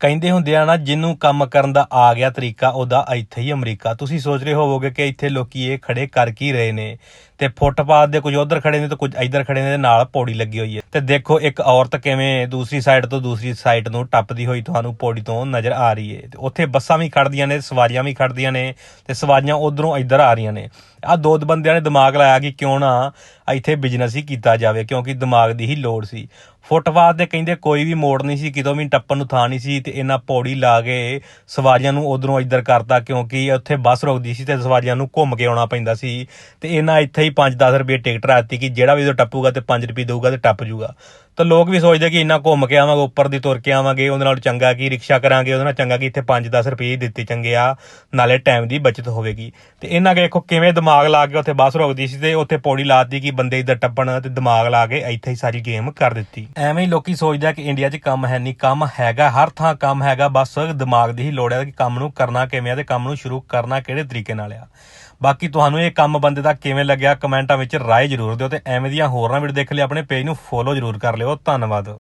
ਕਹਿੰਦੇ ਹੁੰਦੇ ਆ ਨਾ, ਜਿਹਨੂੰ ਕੰਮ ਕਰਨ ਦਾ ਆ ਗਿਆ ਤਰੀਕਾ, ਉਹਦਾ ਇੱਥੇ ਹੀ ਅਮਰੀਕਾ। ਤੁਸੀਂ ਸੋਚ ਰਹੇ ਹੋਵੋਗੇ ਕਿ ਇੱਥੇ ਲੋਕੀ ਇਹ ਖੜੇ ਕਰ ਕੀ ਰਹੇ ਨੇ? ਤੇ ਫੁੱਟਪਾਥ ਦੇ ਕੁਝ ਉਧਰ ਖੜੇ ਨੇ ਤੇ ਕੁਝ ਇੱਧਰ ਖੜੇ ਨੇ ਤੇ ਨਾਲ ਪੌੜੀ ਲੱਗੀ ਹੋਈ ਹੈ। ਤੇ ਦੇਖੋ, ਇੱਕ ਔਰਤ ਕਿਵੇਂ ਦੂਸਰੀ ਸਾਈਡ ਤੋਂ ਦੂਸਰੀ ਸਾਈਡ ਨੂੰ ਟੱਪਦੀ ਹੋਈ ਤੁਹਾਨੂੰ ਪੌੜੀ ਤੋਂ ਨਜ਼ਰ ਆ ਰਹੀ ਹੈ। ਤੇ ਉੱਥੇ ਬੱਸਾਂ ਵੀ ਖੜਦੀਆਂ ਨੇ, ਸਵਾਰੀਆਂ ਵੀ ਖੜਦੀਆਂ ਨੇ ਤੇ ਸਵਾਰੀਆਂ ਉਧਰੋਂ ਇੱਧਰ ਆ ਰਹੀਆਂ ਨੇ। ਆ ਦੋ ਬੰਦਿਆਂ ਨੇ ਦਿਮਾਗ ਲਾਇਆ ਕਿ ਕਿਉਂ ਨਾ ਇੱਥੇ ਬਿਜ਼ਨਸ ਹੀ ਕੀਤਾ ਜਾਵੇ, ਕਿਉਂਕਿ ਦਿਮਾਗ ਦੀ ਹੀ ਲੋੜ ਸੀ। ਫੁੱਟਪਾਥ ਦੇ ਕਹਿੰਦੇ ਕੋਈ ਵੀ ਮੋੜ ਨਹੀਂ ਸੀ, ਕਿਤੋਂ ਵੀ ਟੱਪਣ ਨੂੰ ਥਾਂ ਨਹੀਂ ਸੀ ਤੇ ਇਹਨਾਂ ਪੌੜੀ ਲਾ ਕੇ ਸਵਾਰੀਆਂ ਨੂੰ ਉਧਰੋਂ ਇੱਧਰ ਕਰਤਾ ਕਿਉਂਕਿ ਉੱਥੇ ਬੱਸ ਰੁਕਦੀ ਸੀ ਤੇ ਸਵਾਰੀਆਂ ਨੂੰ ਘੁੰਮ ਕੇ ਆਉਣਾ ਪੈਂਦਾ ਸੀ ਤੇ ਇਹਨਾਂ ਇੱਥੇ ਹੀ 5-10 ਰੁਪਏ ਟਿਕਟ ਰਾਤੀ ਕਿ ਜਿਹੜਾ ਵੀ ਉਹ ਟੱਪੂਗਾ ਤੇ 5 ਰੁਪਏ ਦੇਊਗਾ ਤੇ ਟੱਪ ਜੂਗਾ। ਤਾਂ ਲੋਕ ਵੀ ਸੋਚਦੇ ਕਿ ਇੰਨਾ ਘੁੰਮ ਕੇ ਆਵਾਂਗੇ, ਉੱਪਰ ਦੀ ਤੁਰ ਕੇ ਆਵਾਂਗੇ, ਉਹਦੇ ਨਾਲ ਚੰਗਾ ਕੀ ਰਿਕਸ਼ਾ ਕਰਾਂਗੇ, ਉਹਦੇ ਨਾਲ ਚੰਗਾ ਕਿ ਇੱਥੇ 5-10 ਰੁਪਏ ਦਿੱਤੇ ਚੰਗੇ ਆ, ਨਾਲੇ ਟਾਈਮ ਦੀ ਬਚਤ ਹੋਵੇਗੀ। ਤੇ ਇਹਨਾਂ ਕੇ ਦੇਖੋ ਕਿਵੇਂ ਦਿਮਾਗ ਲਾ ਕੇ ਉੱਥੇ ਬੱਸ ਰੋਕਦੀ ਸੀ ਤੇ ਉੱਥੇ ਪੌੜੀ ਲਾਤੀ ਕਿ ਬੰਦੇ ਇੱਧਰ ਟੱਪਣ, ਤੇ ਦਿਮਾਗ ਲਾ ਕੇ ਇੱਥੇ ਹੀ ਸਾਰੀ ਗੇਮ ਕਰ ਦਿੱਤੀ। ਐਵੇਂ ਹੀ ਲੋਕੀ ਸੋਚਦੇ ਕਿ ਇੰਡੀਆ 'ਚ ਕੰਮ ਹੈ ਨਹੀਂ ਕੰਮ ਹੈਗਾ, ਹਰ ਥਾਂ ਕੰਮ ਹੈਗਾ, ਬਸ ਦਿਮਾਗ ਦੀ ਹੀ ਲੋੜ ਹੈ ਕਿ ਕੰਮ ਨੂੰ ਕਰਨਾ ਕਿਵੇਂ ਆ ਤੇ ਕੰਮ ਨੂੰ ਸ਼ੁਰੂ ਕਰਨਾ ਕਿਹੜੇ ਤਰੀਕੇ ਨਾਲ ਆ। ਬਾਕੀ ਤੁਹਾਨੂੰ ਇਹ ਕੰਮ ਬੰਦੇ ਦਾ ਕਿਵੇਂ ਲੱਗਿਆ, ਕਮੈਂਟਾਂ ਵਿੱਚ ਰਾਏ ਜ਼ਰੂਰ ਦਿਓ ਤੇ ਐਵੇਂ ਦੀਆਂ ਹੋਰਨਾਂ ਵੀਡੀਓ ਦੇਖ ਲਈ ਆਪਣੇ ਪੇਜ ਨੂੰ ਫੋਲੋ ਜ਼ਰੂਰ ਕਰ ਲਿਓ। ਬਹੁਤ ਧੰਨਵਾਦ।